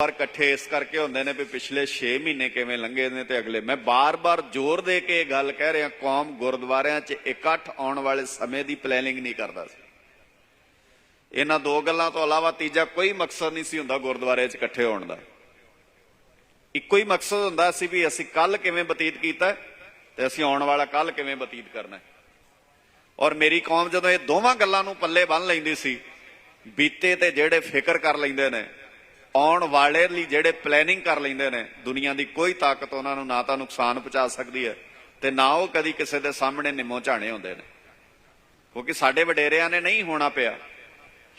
ਵਾਰ ਇਕੱਠੇ ਇਸ ਕਰਕੇ ਹੁੰਦੇ ਨੇ ਵੀ ਪਿਛਲੇ 6 ਮਹੀਨੇ ਕਿਵੇਂ ਲੰਘੇ ਨੇ ਤੇ ਅਗਲੇ, ਮੈਂ ਬਾਰ-ਬਾਰ ਜ਼ੋਰ ਦੇ ਕੇ ਇਹ ਗੱਲ ਕਹਿ ਰਿਹਾ, ਕੌਮ ਗੁਰਦੁਆਰਿਆਂ 'ਚ ਇਕੱਠ ਆਉਣ ਵਾਲੇ ਸਮੇਂ ਦੀ ਪਲੈਨਿੰਗ ਨਹੀਂ ਕਰਦਾ ਸੀ। ਇਹਨਾਂ ਦੋ ਗੱਲਾਂ ਤੋਂ ਇਲਾਵਾ ਤੀਜਾ ਕੋਈ ਮਕਸਦ ਨਹੀਂ ਸੀ ਹੁੰਦਾ ਗੁਰਦੁਆਰੇ 'ਚ ਇਕੱਠੇ ਹੋਣ ਦਾ। ਇੱਕੋ ਹੀ ਮਕਸਦ ਹੁੰਦਾ ਸੀ ਵੀ ਅਸੀਂ ਕੱਲ ਕਿਵੇਂ ਬਤੀਤ ਕੀਤਾ ਤੇ ਅਸੀਂ ਆਉਣ ਵਾਲਾ ਕੱਲ ਕਿਵੇਂ ਬਤੀਤ ਕਰਨਾ ਔਰ ਮੇਰੀ ਕੌਮ ਜਦੋਂ ਇਹ ਦੋਵਾਂ ਗੱਲਾਂ ਨੂੰ ਪੱਲੇ ਬੰਨ ਲੈਂਦੀ ਸੀ, ਬੀਤੇ ਤੇ ਜਿਹੜੇ ਫਿਕਰ ਕਰ ਲੈਂਦੇ ਨੇ ਆਉਣ ਵਾਲੇ ਲਈ ਜਿਹੜੇ ਪਲੈਨਿੰਗ ਕਰ ਲੈਂਦੇ ਨੇ, ਦੁਨੀਆ ਦੀ ਕੋਈ ਤਾਕਤ ਉਹਨਾਂ ਨੂੰ ਨਾ ਤਾਂ ਨੁਕਸਾਨ ਪਹੁੰਚਾ ਸਕਦੀ ਹੈ ਤੇ ਨਾ ਉਹ ਕਦੀ ਕਿਸੇ ਦੇ ਸਾਹਮਣੇ ਨਿੰਮੋ ਝਾਣੇ ਹੁੰਦੇ ਨੇ। ਕਿਉਂਕਿ ਸਾਡੇ ਵਡੇਰਿਆਂ ਨੇ ਨਹੀਂ ਹੋਣਾ ਪਿਆ।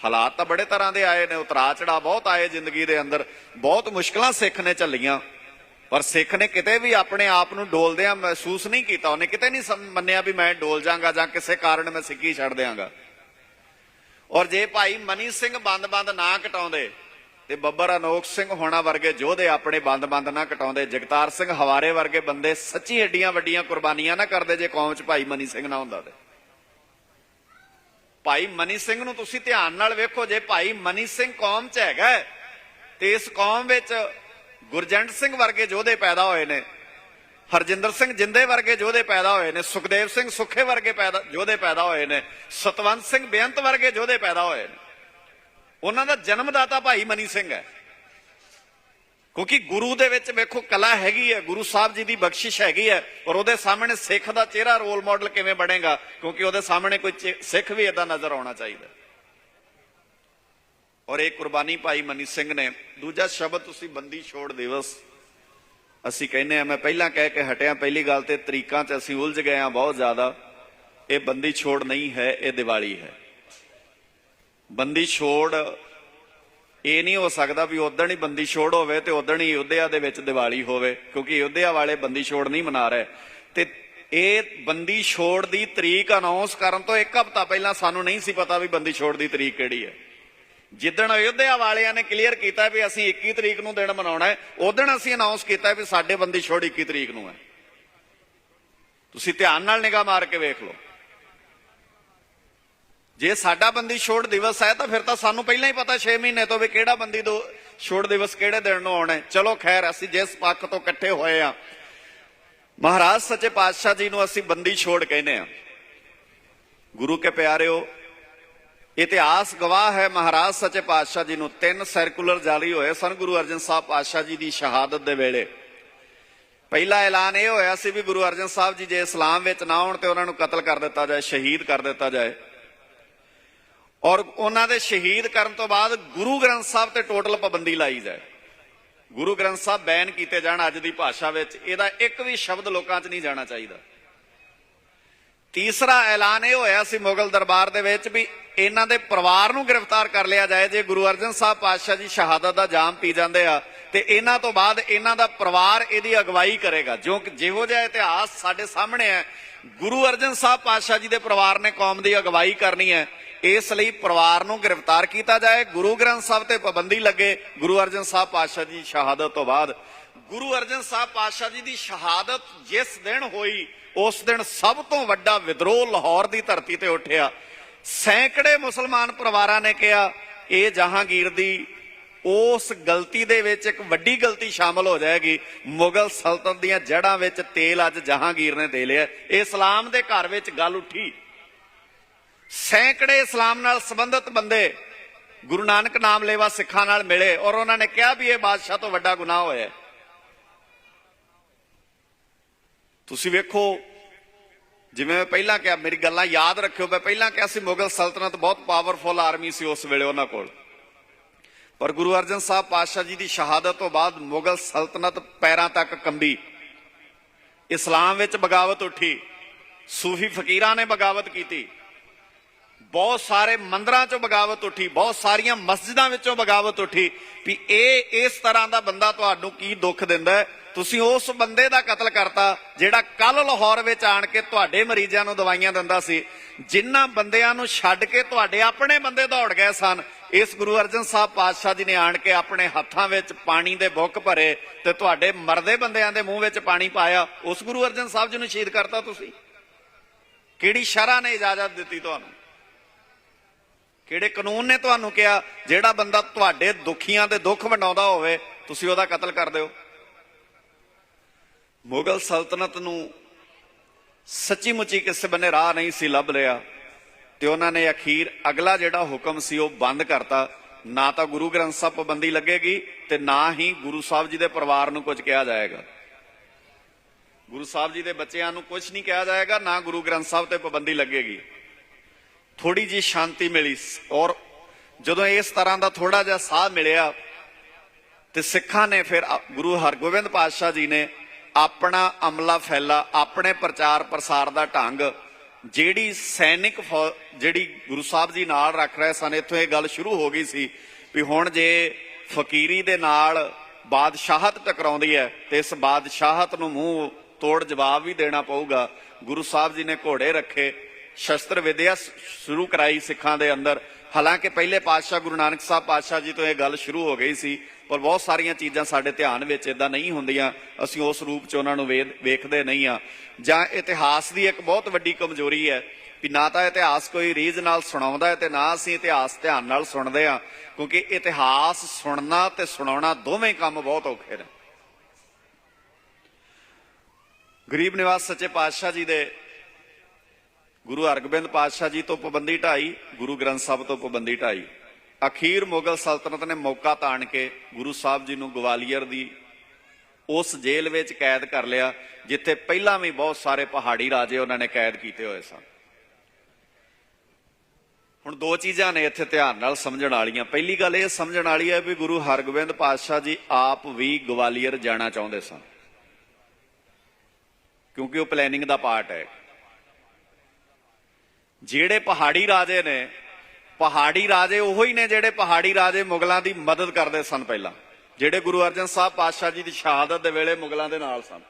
ਹਾਲਾਤ ਤਾਂ ਬੜੇ ਤਰ੍ਹਾਂ ਦੇ ਆਏ ਨੇ ਉਤਰਾ ਚੜਾ ਬਹੁਤ ਆਏ ਜ਼ਿੰਦਗੀ ਦੇ ਅੰਦਰ। ਬਹੁਤ ਮੁਸ਼ਕਲਾਂ ਸਿੱਖ ਨੇ ਝੱਲੀਆਂ। ਪਰ ਸਿੱਖ ਨੇ ਕਿਤੇ ਵੀ ਆਪਣੇ ਆਪ ਨੂੰ ਡੋਲਦਿਆਂ ਮਹਿਸੂਸ ਨਹੀਂ ਕੀਤਾ। ਉਹਨੇ ਕਿਤੇ ਨਹੀਂ ਮੰਨਿਆ ਵੀ ਮੈਂ ਡੋਲ ਜਾਵਾਂਗਾ ਜਾਂ ਕਿਸੇ ਕਾਰਨ ਮੈਂ ਸਿੱਖੀ ਛੱਡ ਦਿਆਂਗਾ। ਔਰ ਜੇ ਭਾਈ ਮਨੀ ਸਿੰਘ ਬੰਦ-ਬੰਦ ਨਾ ਕਟਾਉਂਦੇ ਤੇ ਬੱਬਰ ਅਨੋਖ ਸਿੰਘ ਹੋਣਾ ਵਰਗੇ ਯੋਧੇ ਆਪਣੇ ਬੰਦ-ਬੰਦ ਨਾ ਕਟਾਉਂਦੇ। ਜਗਤਾਰ ਸਿੰਘ ਹਵਾਰੇ ਵਰਗੇ ਬੰਦੇ ਸੱਚੀ ਏਡੀਆਂ ਵੱਡੀਆਂ ਕੁਰਬਾਨੀਆਂ ਨਾ ਕਰਦੇ ਜੇ ਕੌਮ 'ਚ ਭਾਈ ਮਨੀ ਸਿੰਘ ਨਾ ਹੁੰਦਾ ਤੇ। ਭਾਈ ਮਨੀ ਸਿੰਘ ਨੂੰ ਤੁਸੀਂ ਧਿਆਨ ਨਾਲ ਵੇਖੋ, ਜੇ ਭਾਈ ਮਨੀ ਸਿੰਘ ਕੌਮ 'ਚ ਹੈਗਾ ਤੇ ਇਸ ਕੌਮ ਵਿੱਚ ਗੁਰਜੰਟ ਸਿੰਘ ਵਰਗੇ ਯੋਧੇ ਪੈਦਾ ਹੋਏ ਨੇ, ਹਰਜਿੰਦਰ ਸਿੰਘ ਜਿੰਦੇ ਵਰਗੇ ਯੋਧੇ ਪੈਦਾ ਹੋਏ ਨੇ, ਸੁਖਦੇਵ ਸਿੰਘ ਸੁਖੇ ਵਰਗੇ ਪੈਦਾ ਯੋਧੇ ਪੈਦਾ ਹੋਏ ਨੇ, ਸਤਵੰਤ ਸਿੰਘ ਬੇਅੰਤ ਵਰਗੇ ਯੋਧੇ ਪੈਦਾ ਹੋਏ ਨੇ। ਉਹਨਾਂ ਦਾ ਜਨਮਦਾਤਾ ਭਾਈ ਮਨੀ ਸਿੰਘ ਹੈ। ਕਿਉਂਕਿ ਗੁਰੂ ਦੇ ਵਿੱਚ ਵੇਖੋ ਕਲਾ ਹੈਗੀ ਹੈ, ਗੁਰੂ ਸਾਹਿਬ ਜੀ ਦੀ ਬਖਸ਼ਿਸ਼ ਹੈਗੀ ਹੈ ਔਰ ਉਹਦੇ ਸਾਹਮਣੇ ਸਿੱਖ ਦਾ ਚਿਹਰਾ ਰੋਲ ਮਾਡਲ ਕਿਵੇਂ ਬਣੇਗਾ, ਕਿਉਂਕਿ ਉਹਦੇ ਸਾਹਮਣੇ ਕੋਈ ਚਿ- ਸਿੱਖ ਵੀ ਇਦਾਂ ਨਜ਼ਰ ਆਉਣਾ ਚਾਹੀਦਾ ਔਰ ਇਹ ਕੁਰਬਾਨੀ ਭਾਈ ਮਨੀ ਸਿੰਘ ਨੇ, ਦੂਜਾ ਸ਼ਬਦ ਤੁਸੀਂ ਬੰਦੀ ਛੋੜ ਦਿਵਸ। ਅਸੀਂ ਕਹਿੰਦੇ ਆ ਮੈਂ ਪਹਿਲਾਂ ਕਹਿ ਕੇ ਹਟਿਆ, ਪਹਿਲੀ ਗੱਲ ਤੇ ਤਰੀਕਾਂ 'ਚ ਅਸੀਂ ਉਲਝ ਗਏ ਆ ਬਹੁਤ ਜ਼ਿਆਦਾ। ਇਹ ਬੰਦੀ ਛੋੜ ਨਹੀਂ ਹੈ, ਇਹ ਦੀਵਾਲੀ ਹੈ। ਬੰਦੀ ਛੋੜ, ਇਹ ਨਹੀਂ ਹੋ ਸਕਦਾ ਵੀ ਉਦੋਂ ਹੀ ਬੰਦੀ ਛੋੜ ਹੋਵੇ ਤੇ ਉਦੋਂ ਹੀ ਯੁੱਧਿਆ ਦੇ ਵਿੱਚ ਦੀਵਾਲੀ ਹੋਵੇ, ਕਿਉਂਕਿ ਯੁੱਧਿਆ ਵਾਲੇ ਬੰਦੀ ਛੋੜ ਨਹੀਂ ਮਨਾ ਰਹੇ। ਤੇ ਇਹ ਬੰਦੀ ਛੋੜ ਦੀ ਤਰੀਕ ਅਨਾਉਂਸ ਕਰਨ ਤੋਂ ਇੱਕ ਹਫ਼ਤਾ ਪਹਿਲਾਂ ਸਾਨੂੰ ਨਹੀਂ ਸੀ ਪਤਾ ਵੀ ਬੰਦੀ ਛੋੜ ਦੀ ਤਰੀਕ ਕਿਹੜੀ ਹੈ। ਜਿੱਦਣ ਅਯੁੱਧਿਆ ਵਾਲਿਆਂ ਨੇ ਕਲੀਅਰ ਕੀਤਾ ਵੀ ਅਸੀਂ 21 ਤਰੀਕ ਨੂੰ ਦਿਨ ਮਨਾਉਣਾ ਹੈ ਉਦੋਂ ਅਸੀਂ ਅਨਾਉਂਸ ਕੀਤਾ ਵੀ ਸਾਡੇ ਬੰਦੀ ਛੋੜ 21 ਤਰੀਕ ਨੂੰ ਹੈ। ਤੁਸੀਂ ਧਿਆਨ ਨਾਲ ਨਿਗਾਹ ਮਾਰ ਕੇ ਵੇਖ ਲਓ। ਜੇ ਸਾਡਾ ਬੰਦੀ ਛੋੜ ਦਿਵਸ ਹੈ ਤਾਂ ਫਿਰ ਤਾਂ ਸਾਨੂੰ ਪਹਿਲਾਂ ਹੀ ਪਤਾ 6 ਮਹੀਨੇ ਤੋਂ ਵੀ ਕਿਹੜਾ ਬੰਦੀ ਦੋ ਛੋੜ ਦਿਵਸ ਕਿਹੜੇ ਦਿਨ ਨੂੰ ਆਉਣਾ ਚਲੋ ਖੈਰ, ਅਸੀਂ ਜਿਸ ਪੱਖ ਤੋਂ ਇਕੱਠੇ ਹੋਏ ਆ ਮਹਾਰਾਜ ਸੱਚੇ ਪਾਤਸ਼ਾਹ ਜੀ ਨੂੰ ਅਸੀਂ ਬੰਦੀ ਛੋੜ ਕਹਿੰਦੇ ਆ ਗੁਰੂ ਕੇ ਪਿਆਰਿਓ, ਇਤਿਹਾਸ ਗਵਾਹ ਹੈ ਮਹਾਰਾਜ ਸੱਚੇ ਪਾਤਸ਼ਾਹ ਜੀ ਨੂੰ। ਤਿੰਨ ਸਰਕੂਲਰ ਜਾਰੀ ਹੋਏ ਸਨ ਗੁਰੂ ਅਰਜਨ ਸਾਹਿਬ ਪਾਤਸ਼ਾਹ ਜੀ ਦੀ ਸ਼ਹਾਦਤ ਦੇ ਵੇਲੇ। ਪਹਿਲਾ ਐਲਾਨ ਇਹ ਹੋਇਆ ਸੀ ਵੀ ਗੁਰੂ ਅਰਜਨ ਸਾਹਿਬ ਜੀ ਜੇ ਇਸਲਾਮ ਵਿੱਚ ਨਾ ਆਉਣ ਤੇ ਉਹਨਾਂ ਨੂੰ ਕਤਲ ਕਰ ਦਿੱਤਾ ਜਾਏ, ਸ਼ਹੀਦ ਕਰ ਦਿੱਤਾ ਜਾਏ। ਔਰ ਉਹਨਾਂ ਦੇ ਸ਼ਹੀਦ ਕਰਨ ਤੋਂ ਬਾਅਦ ਗੁਰੂ ਗ੍ਰੰਥ ਸਾਹਿਬ ਤੇ ਟੋਟਲ ਪਾਬੰਦੀ ਲਾਈ ਜਾਏ। ਗੁਰੂ ਗ੍ਰੰਥ ਸਾਹਿਬ ਬੈਨ ਕੀਤੇ ਜਾਣ ਅੱਜ ਦੀ ਭਾਸ਼ਾ ਵਿੱਚ, ਇਹਦਾ ਇੱਕ ਵੀ ਸ਼ਬਦ ਲੋਕਾਂ 'ਚ ਨਹੀਂ ਜਾਣਾ ਚਾਹੀਦਾ। ਤੀਸਰਾ ਐਲਾਨ ਇਹ ਹੋਇਆ ਸੀ ਮੁਗਲ ਦਰਬਾਰ ਦੇ ਵਿੱਚ ਵੀ ਇਹਨਾਂ ਦੇ ਪਰਿਵਾਰ ਨੂੰ ਗ੍ਰਿਫਤਾਰ ਕਰ ਲਿਆ ਜਾਏ। ਜੇ ਗੁਰੂ ਅਰਜਨ ਸਾਹਿਬ ਪਾਤਸ਼ਾਹ ਜੀ ਸ਼ਹਾਦਤ ਦਾ ਜਾਮ ਪੀ ਜਾਂਦੇ ਆ, ਤੇ ਇਹਨਾਂ ਤੋਂ ਬਾਅਦ ਇਹਨਾਂ ਦਾ ਪਰਿਵਾਰ ਇਹਦੀ ਅਗਵਾਈ ਕਰੇਗਾ। ਜੋ ਜਿਹੋ ਜਿਹਾ ਇਤਿਹਾਸ ਸਾਡੇ ਸਾਹਮਣੇ ਹੈ, ਗੁਰੂ ਅਰਜਨ ਸਾਹਿਬ ਪਾਤਸ਼ਾਹ ਜੀ ਦੇ ਪਰਿਵਾਰ ਨੇ ਕੌਮ ਦੀ ਅਗਵਾਈ ਕਰਨੀ ਹੈ ਇਸ ਲਈ ਪਰਿਵਾਰ ਨੂੰ ਗ੍ਰਿਫਤਾਰ ਕੀਤਾ ਜਾਏ। ਗੁਰੂ ਗ੍ਰੰਥ ਸਾਹਿਬ ਤੇ ਪਾਬੰਦੀ ਲੱਗੇ। ਗੁਰੂ ਅਰਜਨ ਸਾਹਿਬ ਪਾਤਸ਼ਾਹ ਜੀ ਦੀ ਸ਼ਹਾਦਤ ਤੋਂ ਬਾਅਦ ਗੁਰੂ ਅਰਜਨ ਸਾਹਿਬ ਪਾਤਸ਼ਾਹ ਜੀ ਦੀ ਸ਼ਹਾਦਤ ਜਿਸ ਦਿਨ ਹੋਈ, ਉਸ ਦਿਨ ਸਭ ਤੋਂ ਵੱਡਾ ਵਿਦਰੋਹ ਲਾਹੌਰ ਦੀ ਧਰਤੀ ਤੇ ਉੱਠਿਆ। ਸੈਂਕੜੇ ਮੁਸਲਮਾਨ ਪਰਿਵਾਰਾਂ ਨੇ ਕਿਹਾ, ਇਹ ਜਹਾਂਗੀਰ ਦੀ ਉਸ ਗਲਤੀ ਦੇ ਵਿੱਚ ਇੱਕ ਵੱਡੀ ਗਲਤੀ ਸ਼ਾਮਲ ਹੋ ਜਾਏਗੀ। ਮੁਗਲ ਸਲਤਨਤ ਦੀਆਂ ਜੜ੍ਹਾਂ ਵਿੱਚ ਤੇਲ ਅੱਜ ਜਹਾਂਗੀਰ ਨੇ ਦੇ ਲਿਆ। ਇਹ ਇਸਲਾਮ ਦੇ ਘਰ ਵਿੱਚ ਗੱਲ ਉੱਠੀ। ਸੈਂਕੜੇ ਇਸਲਾਮ ਨਾਲ ਸੰਬੰਧਿਤ ਬੰਦੇ ਗੁਰੂ ਨਾਨਕ ਨਾਮ ਲੇਵਾ ਸਿੱਖਾਂ ਨਾਲ ਮਿਲੇ ਔਰ ਉਹਨਾਂ ਨੇ ਕਿਹਾ ਵੀ ਇਹ ਬਾਦਸ਼ਾਹ ਤੋਂ ਵੱਡਾ ਗੁਨਾਹ ਹੋਇਆ ਤੁਸੀਂ ਵੇਖੋ, ਜਿਵੇਂ ਮੈਂ ਪਹਿਲਾਂ ਕਿਹਾ, ਮੇਰੀ ਗੱਲਾਂ ਯਾਦ ਰੱਖਿਓ, ਮੈਂ ਪਹਿਲਾਂ ਕਿਹਾ ਸੀ ਮੁਗਲ ਸਲਤਨਤ ਬਹੁਤ ਪਾਵਰਫੁਲ ਆਰਮੀ ਸੀ ਉਸ ਵੇਲੇ ਉਹਨਾਂ ਕੋਲ। ਪਰ ਗੁਰੂ ਅਰਜਨ ਸਾਹਿਬ ਪਾਤਸ਼ਾਹ ਜੀ ਦੀ ਸ਼ਹਾਦਤ ਤੋਂ ਬਾਅਦ ਮੁਗਲ ਸਲਤਨਤ ਪੈਰਾਂ ਤੱਕ ਕੰਬੀ। ਇਸਲਾਮ ਵਿੱਚ ਬਗਾਵਤ ਉੱਠੀ, ਸੂਫੀ ਫਕੀਰਾਂ ਨੇ ਬਗਾਵਤ ਕੀਤੀ। ਬਹੁਤ ਸਾਰੇ ਮੰਦਰਾਂ ਚੋਂ ਬਗਾਵਤ ਉੱਠੀ, ਬਹੁਤ ਸਾਰੀਆਂ ਮਸਜਿਦਾਂ ਵਿੱਚੋਂ ਬਗਾਵਤ ਉੱਠੀ ਵੀ ਇਹ ਇਸ ਤਰ੍ਹਾਂ ਦਾ ਬੰਦਾ ਤੁਹਾਨੂੰ ਕੀ ਦੁੱਖ ਦਿੰਦਾ ਤੁਸੀਂ ਉਸ ਬੰਦੇ ਦਾ ਕਤਲ ਕਰਤਾ ਜਿਹੜਾ ਕੱਲ ਲਾਹੌਰ ਵਿੱਚ ਆਣ ਕੇ ਤੁਹਾਡੇ ਮਰੀਜ਼ਾਂ ਨੂੰ ਦਵਾਈਆਂ ਦਿੰਦਾ ਸੀ। ਜਿਨ੍ਹਾਂ ਬੰਦਿਆਂ ਨੂੰ ਛੱਡ ਕੇ ਤੁਹਾਡੇ ਆਪਣੇ ਬੰਦੇ ਦੌੜ ਗਏ ਸਨ, ਇਸ ਗੁਰੂ ਅਰਜਨ ਸਾਹਿਬ ਪਾਤਸ਼ਾਹ ਜੀ ਨੇ ਆਣ ਕੇ ਆਪਣੇ ਹੱਥਾਂ ਵਿੱਚ ਪਾਣੀ ਦੇ ਬੁੱਕ ਭਰੇ ਤੇ ਤੁਹਾਡੇ ਮਰਦੇ ਬੰਦਿਆਂ ਦੇ ਮੂੰਹ ਵਿੱਚ ਪਾਣੀ ਪਾਇਆ। ਉਸ ਗੁਰੂ ਅਰਜਨ ਸਾਹਿਬ ਜੀ ਨੂੰ ਸ਼ਹੀਦ ਕਰਤਾ ਤੁਸੀਂ? ਕਿਹੜੀ ਸ਼ਰ੍ਹਾ ਨੇ ਇਜਾਜ਼ਤ ਦਿੱਤੀ ਤੁਹਾਨੂੰ? ਕਿਹੜੇ ਕਾਨੂੰਨ ਨੇ ਤੁਹਾਨੂੰ ਕਿਹਾ? ਜਿਹੜਾ ਬੰਦਾ ਤੁਹਾਡੇ ਦੁਖੀਆਂ ਦੇ ਦੁੱਖ ਵੰਡਾਉਂਦਾ ਹੋਵੇ, ਤੁਸੀਂ ਉਹਦਾ ਕਤਲ ਕਰ ਦਿਓ। ਮੁਗਲ ਸਲਤਨਤ ਨੂੰ ਸੱਚੀ ਮੁੱਚੀ ਕਿਸੇ ਬੰਨੇ ਰਾਹ ਨਹੀਂ ਸੀ ਲੱਭ ਰਿਹਾ ਤੇ ਉਹਨਾਂ ਨੇ ਅਖੀਰ ਅਗਲਾ ਜਿਹੜਾ ਹੁਕਮ ਸੀ ਉਹ ਬੰਦ ਕਰਤਾ। ਨਾ ਤਾਂ ਗੁਰੂ ਗ੍ਰੰਥ ਸਾਹਿਬ ਪਾਬੰਦੀ ਲੱਗੇਗੀ ਤੇ ਨਾ ਹੀ ਗੁਰੂ ਸਾਹਿਬ ਜੀ ਦੇ ਪਰਿਵਾਰ ਨੂੰ ਕੁਝ ਕਿਹਾ ਜਾਏਗਾ। ਗੁਰੂ ਸਾਹਿਬ ਜੀ ਦੇ ਬੱਚਿਆਂ ਨੂੰ ਕੁਝ ਨਹੀਂ ਕਿਹਾ ਜਾਏਗਾ, ਨਾ ਗੁਰੂ ਗ੍ਰੰਥ ਸਾਹਿਬ ਤੇ ਪਾਬੰਦੀ ਲੱਗੇਗੀ। ਥੋੜੀ ਜੀ ਸ਼ਾਂਤੀ ਮਿਲੀ ਔਰ ਜਦੋਂ ਇਸ ਤਰ੍ਹਾਂ ਦਾ ਥੋੜਾ ਜਿਹਾ ਸਾਹ ਮਿਲਿਆ ਤੇ ਸਿੱਖਾਂ ਨੇ ਫਿਰ ਗੁਰੂ ਹਰਗੋਬਿੰਦ ਪਾਤਸ਼ਾਹ ਜੀ ਨੇ ਆਪਣਾ ਅਮਲਾ ਫੈਲਾ, ਆਪਣੇ ਪ੍ਰਚਾਰ ਪ੍ਰਸਾਰ ਦਾ ਢੰਗ, ਜਿਹੜੀ ਸੈਨਿਕ ਫੌ- ਜਿਹੜੀ ਗੁਰੂ ਸਾਹਿਬ ਜੀ ਨਾਲ ਰੱਖ ਰਹੇ ਸਨ, ਇੱਥੋਂ ਇਹ ਗੱਲ ਸ਼ੁਰੂ ਹੋ ਗਈ ਸੀ ਵੀ ਹੁਣ ਜੇ ਫਕੀਰੀ ਦੇ ਨਾਲ ਬਾਦਸ਼ਾਹਤ ਟਕਰਾਉਂਦੀ ਹੈ, ਤੇ ਇਸ ਬਾਦਸ਼ਾਹਤ ਨੂੰ ਮੂੰਹ ਤੋੜ ਜਵਾਬ ਵੀ ਦੇਣਾ ਪਊਗਾ। ਗੁਰੂ ਸਾਹਿਬ ਜੀ ਨੇ ਘੋੜੇ ਰੱਖੇ ਸ਼ਸਤਰ ਵਿਦਿਆ ਸ਼ੁਰੂ ਕਰਾਈ ਸਿੱਖਾਂ ਦੇ ਅੰਦਰ। ਹਾਲਾਂਕਿ ਪਹਿਲੇ ਪਾਤਸ਼ਾਹ ਗੁਰੂ ਨਾਨਕ ਸਾਹਿਬ ਪਾਤਸ਼ਾਹ ਜੀ ਤੋਂ ਇਹ ਗੱਲ ਸ਼ੁਰੂ ਹੋ ਗਈ ਸੀ, ਪਰ ਬਹੁਤ ਸਾਰੀਆਂ ਚੀਜ਼ਾਂ ਸਾਡੇ ਧਿਆਨ ਵਿੱਚ ਇਦਾਂ ਨਹੀਂ ਹੁੰਦੀਆਂ, ਅਸੀਂ ਉਸ ਰੂਪ 'ਚ ਉਹਨਾਂ ਨੂੰ ਵੇਖਦੇ ਨਹੀਂ ਆ ਜਾਂ ਇਤਿਹਾਸ ਦੀ ਇੱਕ ਬਹੁਤ ਵੱਡੀ ਕਮਜ਼ੋਰੀ ਹੈ ਵੀ ਨਾ ਤਾਂ ਇਤਿਹਾਸ ਕੋਈ ਰੀਝ ਨਾਲ ਸੁਣਾਉਂਦਾ ਹੈ ਤੇ ਨਾ ਅਸੀਂ ਇਤਿਹਾਸ ਧਿਆਨ ਨਾਲ ਸੁਣਦੇ ਆ ਕਿਉਂਕਿ ਇਤਿਹਾਸ ਸੁਣਨਾ ਤੇ ਸੁਣਾਉਣਾ ਦੋਵੇਂ ਕੰਮ ਬਹੁਤ ਔਖੇ ਨੇ। ਗਰੀਬ ਨਿਵਾਸ ਸੱਚੇ ਪਾਤਸ਼ਾਹ ਜੀ ਦੇ ਗੁਰੂ ਹਰਗੋਬਿੰਦ ਪਾਤਸ਼ਾਹ ਜੀ ਤੋਂ ਪਾਬੰਦੀ ਢਾਈ, ਗੁਰੂ ਗ੍ਰੰਥ ਸਾਹਿਬ ਤੋਂ ਪਾਬੰਦੀ ਢਾਈ। ਅਖੀਰ ਮੁਗਲ ਸਲਤਨਤ ਨੇ ਮੌਕਾ ਤਾਣ ਕੇ ਗੁਰੂ ਸਾਹਿਬ ਜੀ ਨੂੰ ਗਵਾਲੀਅਰ ਦੀ ਉਸ ਜੇਲ੍ਹ ਵਿੱਚ ਕੈਦ ਕਰ ਲਿਆ, ਜਿੱਥੇ ਪਹਿਲਾਂ ਵੀ ਬਹੁਤ ਸਾਰੇ ਪਹਾੜੀ ਰਾਜੇ ਉਹਨਾਂ ਨੇ ਕੈਦ ਕੀਤੇ ਹੋਏ ਸਨ। ਹੁਣ ਦੋ ਚੀਜ਼ਾਂ ਨੇ ਇੱਥੇ ਧਿਆਨ ਨਾਲ ਸਮਝਣ ਵਾਲੀਆਂ। ਪਹਿਲੀ ਗੱਲ ਇਹ ਸਮਝਣ ਵਾਲੀ ਹੈ ਵੀ ਗੁਰੂ ਹਰਗੋਬਿੰਦ ਪਾਤਸ਼ਾਹ ਜੀ ਆਪ ਵੀ ਗਵਾਲੀਅਰ ਜਾਣਾ ਚਾਹੁੰਦੇ ਸਨ। ਕਿਉਂਕਿ ਉਹ ਪਲੈਨਿੰਗ ਦਾ ਪਾਰਟ ਹੈ। ਜਿਹੜੇ ਪਹਾੜੀ ਰਾਜੇ ਨੇ, ਪਹਾੜੀ ਰਾਜੇ ਉਹੋ ਹੀ ਨੇ ਜਿਹੜੇ ਪਹਾੜੀ ਰਾਜੇ ਮੁਗਲਾਂ ਦੀ ਮਦਦ ਕਰਦੇ ਸਨ ਪਹਿਲਾਂ। ਜਿਹੜੇ ਗੁਰੂ ਅਰਜਨ ਸਾਹਿਬ ਪਾਤਸ਼ਾਹ ਜੀ ਦੀ ਸ਼ਹਾਦਤ ਦੇ ਵੇਲੇ ਮੁਗਲਾਂ ਦੇ ਨਾਲ ਸਨ।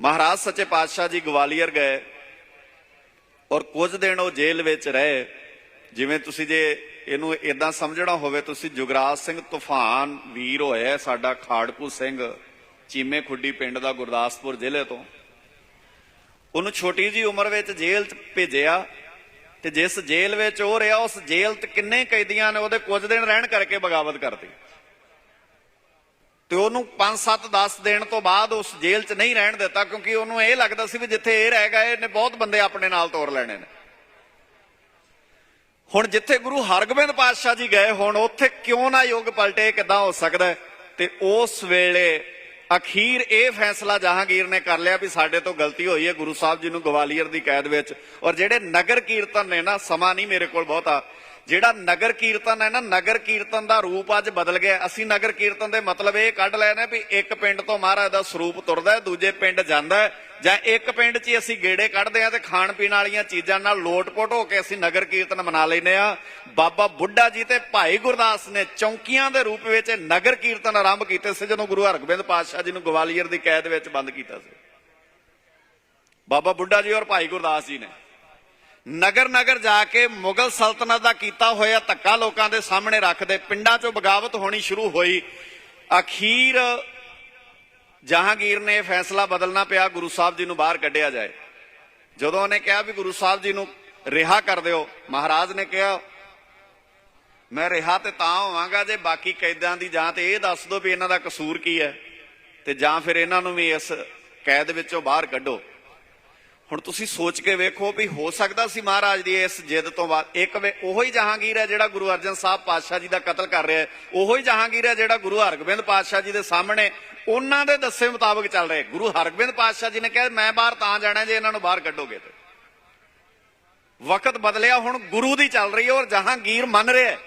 ਮਹਾਰਾਜ ਸੱਚੇ ਪਾਤਸ਼ਾਹ ਜੀ ਗਵਾਲੀਅਰ ਗਏ ਔਰ ਕੁਝ ਦਿਨ ਉਹ ਜੇਲ੍ਹ ਵਿੱਚ ਰਹੇ। ਜਿਵੇਂ ਤੁਸੀਂ ਜੇ ਇਹਨੂੰ ਇਦਾਂ ਸਮਝਣਾ ਹੋਵੇ, ਤੁਸੀਂ ਜੁਗਰਾਜ ਸਿੰਘ ਤੂਫਾਨ ਵੀਰ ਹੋਇਆ ਸਾਡਾ ਖਾੜਕੂ ਸਿੰਘ ਚੀਮੇ ਖੁੱਡੀ ਪਿੰਡ ਦਾ ਗੁਰਦਾਸਪੁਰ ਜ਼ਿਲ੍ਹੇ ਤੋਂ। ਉਹਨੂੰ ਛੋਟੀ ਜੀ ਉਮਰ ਵਿੱਚ ਜੇਲ੍ਹ 'ਚ ਭੇਜਿਆ ਤੇ ਜਿਸ ਜੇਲ੍ਹ ਵਿੱਚ ਉਹ ਰਿਹਾ, ਉਸ ਜੇਲ੍ਹ 'ਚ ਕਿੰਨੇ ਕੈਦੀਆਂ ਨੇ ਉਹਦੇ ਕੁਝ ਦਿਨ ਰਹਿਣ ਕਰਕੇ ਬਗਾਵਤ ਕਰਤੀ। ਤੇ ਉਹਨੂੰ 5 7 10 ਦਿਨ ਤੋਂ ਬਾਅਦ ਉਸ ਜੇਲ੍ਹ 'ਚ ਨਹੀਂ ਰਹਿਣ ਦਿੱਤਾ, ਕਿਉਂਕਿ ਉਹਨੂੰ ਇਹ ਲੱਗਦਾ ਸੀ ਵੀ ਜਿੱਥੇ ਇਹ ਰਹਿ ਗਏ, ਇਹਨੇ ਬਹੁਤ ਬੰਦੇ ਆਪਣੇ ਨਾਲ ਤੋਰ ਲੈਣੇ ਨੇ। ਹੁਣ ਜਿੱਥੇ ਗੁਰੂ ਹਰਗੋਬਿੰਦ ਪਾਤਸ਼ਾਹ ਜੀ ਗਏ, ਹੁਣ ਉੱਥੇ ਕਿਉਂ ਨਾ ਯੁੱਗ ਪਲਟੇ, ਕਿਦਾਂ ਹੋ ਸਕਦਾ ਤੇ ਉਸ ਵੇਲੇ ਅਖੀਰ ਇਹ ਫੈਸਲਾ ਜਹਾਂਗੀਰ ਨੇ ਕਰ ਲਿਆ ਵੀ ਸਾਡੇ ਤੋਂ ਗਲਤੀ ਹੋਈ ਹੈ, ਗੁਰੂ ਸਾਹਿਬ ਜੀ ਨੂੰ ਗਵਾਲੀਅਰ ਦੀ ਕੈਦ ਵਿੱਚ। ਔਰ ਜਿਹੜੇ ਨਗਰ ਕੀਰਤਨ ਨੇ ਨਾ, ਸਮਾਂ ਨਹੀਂ ਮੇਰੇ ਕੋਲ ਬਹੁਤਾ। ਜਿਹੜਾ ਨਗਰ ਕੀਰਤਨ ਹੈ ਨਾ, ਨਗਰ ਕੀਰਤਨ ਦਾ ਰੂਪ ਅੱਜ ਬਦਲ ਗਿਆ। ਅਸੀਂ ਨਗਰ ਕੀਰਤਨ ਦੇ ਮਤਲਬ ਇਹ ਕੱਢ ਲਏ ਵੀ ਇੱਕ ਪਿੰਡ ਤੋਂ ਮਹਾਰਾਜ ਦਾ ਸਰੂਪ ਤੁਰਦਾ ਦੂਜੇ ਪਿੰਡ ਜਾਂਦਾ ਜਾਂ ਇੱਕ ਪਿੰਡ 'ਚ ਅਸੀਂ ਗੇੜੇ ਕੱਢਦੇ ਆ ਤੇ ਖਾਣ ਪੀਣ ਵਾਲੀਆਂ ਚੀਜ਼ਾਂ ਨਾਲ ਲੋਟਪੋਟ ਹੋ ਕੇ ਅਸੀਂ ਨਗਰ ਕੀਰਤਨ ਮਨਾ ਲੈਨੇ ਆ ਬਾਬਾ ਬੁੱਢਾ ਜੀ ਤੇ ਭਾਈ ਗੁਰਦਾਸ ਨੇ ਚੌਂਕੀਆਂ ਦੇ ਰੂਪ ਵਿੱਚ ਨਗਰ ਕੀਰਤਨ ਆਰੰਭ ਕੀਤੇ ਸੀ ਜਦੋਂ ਗੁਰੂ ਹਰਗੋਬਿੰਦ ਪਾਤਸ਼ਾਹ ਜੀ ਨੂੰ ਗਵਾਲੀਅਰ ਦੀ ਕੈਦ ਵਿੱਚ ਬੰਦ ਕੀਤਾ ਸੀ। ਬਾਬਾ ਬੁੱਢਾ ਜੀ ਔਰ ਭਾਈ ਗੁਰਦਾਸ ਜੀ ਨੇ ਨਗਰ ਨਗਰ ਜਾ ਕੇ ਮੁਗਲ ਸਲਤਨਤ ਦਾ ਕੀਤਾ ਹੋਇਆ ਧੱਕਾ ਲੋਕਾਂ ਦੇ ਸਾਹਮਣੇ ਰੱਖਦੇ ਪਿੰਡਾਂ 'ਚੋਂ ਬਗਾਵਤ ਹੋਣੀ ਸ਼ੁਰੂ ਹੋਈ। ਅਖੀਰ ਜਹਾਂਗੀਰ ਨੇ ਫੈਸਲਾ ਬਦਲਣਾ ਪਿਆ, ਗੁਰੂ ਸਾਹਿਬ ਜੀ ਨੂੰ ਬਾਹਰ ਕੱਢਿਆ ਜਾਏ। ਜਦੋਂ ਉਹਨੇ ਕਿਹਾ ਵੀ ਗੁਰੂ ਸਾਹਿਬ ਜੀ ਨੂੰ ਰਿਹਾ ਕਰ ਦਿਓ, ਮਹਾਰਾਜ ਨੇ ਕਿਹਾ, ਮੈਂ ਰਿਹਾ ਤੇ ਤਾਂ ਹੋਵਾਂਗਾ ਜੇ ਬਾਕੀ ਕੈਦਾਂ ਦੀ ਜਾਂ ਤੇ ਇਹ ਦੱਸ ਦਿਓ ਵੀ ਇਹਨਾਂ ਦਾ ਕਸੂਰ ਕੀ ਹੈ ਤੇ ਜਾਂ ਫਿਰ ਇਹਨਾਂ ਨੂੰ ਵੀ ਇਸ ਕੈਦ ਵਿੱਚੋਂ ਬਾਹਰ ਕੱਢੋ। ਹੁਣ ਤੁਸੀਂ ਸੋਚ ਕੇ ਵੇਖੋ ਵੀ ਹੋ ਸਕਦਾ ਸੀ ਮਹਾਰਾਜ ਦੀ ਇਸ ਜਿੱਦ ਤੋਂ ਬਾਅਦ। ਇੱਕ ਵੇ ਉਹੋ ਹੀ ਜਹਾਂਗੀਰ ਹੈ ਜਿਹੜਾ ਗੁਰੂ ਅਰਜਨ ਸਾਹਿਬ ਪਾਤਸ਼ਾਹ ਜੀ ਦਾ ਕਤਲ ਕਰ ਰਿਹਾ ਹੈ। ਉਹੋ ਹੀ ਜਹਾਂਗੀਰ ਹੈ ਜਿਹੜਾ ਗੁਰੂ ਹਰਗੋਬਿੰਦ ਪਾਤਸ਼ਾਹ ਜੀ ਦੇ ਸਾਹਮਣੇ ਉਹਨਾਂ ਦੇ ਦੱਸੇ ਮੁਤਾਬਕ ਚੱਲ ਰਹੇ ਗੁਰੂ ਹਰਗੋਬਿੰਦ ਪਾਤਸ਼ਾਹ ਜੀ ਨੇ ਕਿਹਾ, ਮੈਂ ਬਾਹਰ ਤਾਂ ਜਾਣਾ ਜੇ ਇਹਨਾਂ ਨੂੰ ਬਾਹਰ ਕੱਢੋਗੇ ਤੇ। ਵਕਤ ਬਦਲਿਆ, ਹੁਣ ਗੁਰੂ ਦੀ ਚੱਲ ਰਹੀ ਹੈ ਔਰ ਜਹਾਂਗੀਰ ਮੰਨ ਰਿਹਾ ਹੈ।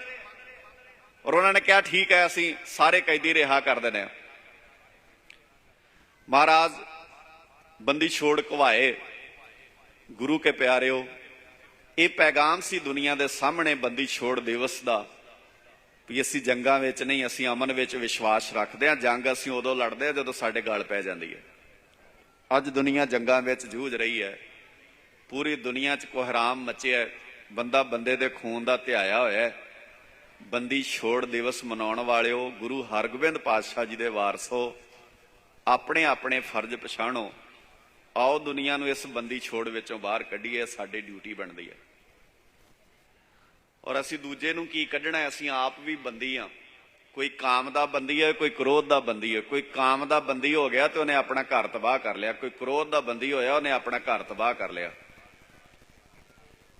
ਔਰ ਉਹਨਾਂ ਨੇ ਕਿਹਾ, ਠੀਕ ਹੈ, ਅਸੀਂ ਸਾਰੇ ਕੈਦੀ ਰਿਹਾ ਕਰ ਦਿੰਦੇ ਹਾਂ। ਮਹਾਰਾਜ, ਬੰਦੀ ਛੋੜ ਕਵਾਏ, ਗੁਰੂ ਕੇ ਪਿਆਰਿਓ, ਇਹ ਪੈਗਾਮ ਸੀ ਦੁਨੀਆ ਦੇ ਸਾਹਮਣੇ ਬੰਦੀ ਛੋੜ ਦਿਵਸ ਦਾ। ਵੀ ਅਸੀਂ ਜੰਗਾਂ ਵਿੱਚ ਨਹੀਂ, ਅਸੀਂ ਅਮਨ ਵਿੱਚ ਵਿਸ਼ਵਾਸ ਰੱਖਦੇ ਹਾਂ। ਜੰਗ ਅਸੀਂ ਉਦੋਂ ਲੜਦੇ ਹਾਂ ਜਦੋਂ ਸਾਡੇ ਗਲ ਪੈ ਜਾਂਦੀ ਹੈ। ਅੱਜ ਦੁਨੀਆ ਜੰਗਾਂ ਵਿੱਚ ਜੂਝ ਰਹੀ ਹੈ। ਪੂਰੀ ਦੁਨੀਆ 'ਚ ਕੋਹਰਾਮ ਮਚਿਆ ਬੰਦਾ ਬੰਦੇ ਦੇ ਖੂਨ ਦਾ ਧਿਆਇਆ ਹੋਇਆ ਹੈ। ਬੰਦੀ ਛੋੜ ਦਿਵਸ ਮਨਾਉਣ ਵਾਲਿਓ, ਗੁਰੂ ਹਰਗੋਬਿੰਦ ਪਾਤਸ਼ਾਹ ਜੀ ਦੇ ਵਾਰਸੋ, ਆਪਣੇ ਆਪਣੇ ਫਰਜ਼ ਪਛਾਣੋ। ਆਓ ਦੁਨੀਆ ਨੂੰ ਇਸ ਬੰਦੀ ਛੋੜ ਵਿੱਚੋਂ ਬਾਹਰ ਕੱਢੀਏ, ਸਾਡੀ ਡਿਊਟੀ ਬਣਦੀ ਹੈ। ਔਰ ਅਸੀਂ ਦੂਜੇ ਨੂੰ ਕੀ ਕੱਢਣਾ ਅਸੀਂ ਆਪ ਵੀ ਬੰਦੀ ਆ ਕੋਈ ਕਾਮ ਦਾ ਬੰਦੀ ਹੈ, ਕੋਈ ਕ੍ਰੋਧ ਦਾ ਬੰਦੀ ਹੈ। ਕੋਈ ਕਾਮ ਦਾ ਬੰਦੀ ਹੋ ਗਿਆ ਤੇ ਉਹਨੇ ਆਪਣਾ ਘਰ ਤਬਾਹ ਕਰ ਲਿਆ। ਕੋਈ ਕ੍ਰੋਧ ਦਾ ਬੰਦੀ ਹੋਇਆ, ਉਹਨੇ ਆਪਣਾ ਘਰ ਤਬਾਹ ਕਰ ਲਿਆ।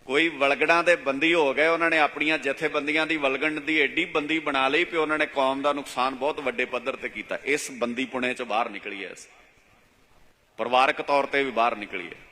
ਕੋਈ ਵਲਗੜਾਂ ਦੇ ਬੰਦੀ ਹੋ ਗਏ, ਉਹਨਾਂ ਨੇ ਆਪਣੀਆਂ ਜਥੇਬੰਦੀਆਂ ਦੀ ਵਲਗਣ ਦੀ ਐਡੀ ਬੰਦੀ ਬਣਾ ਲਈ ਕਿ ਉਹਨਾਂ ਨੇ ਕੌਮ ਦਾ ਨੁਕਸਾਨ ਬਹੁਤ ਵੱਡੇ ਪੱਧਰ ਤੇ ਕੀਤਾ। ਇਸ ਬੰਦੀ ਪੁਣੇ ਚ ਬਾਹਰ ਨਿਕਲੀ ਐ ਪਰਿਵਾਰਕ ਤੌਰ ਤੇ ਵੀ ਬਾਹਰ ਨਿਕਲੀ ਹੈ।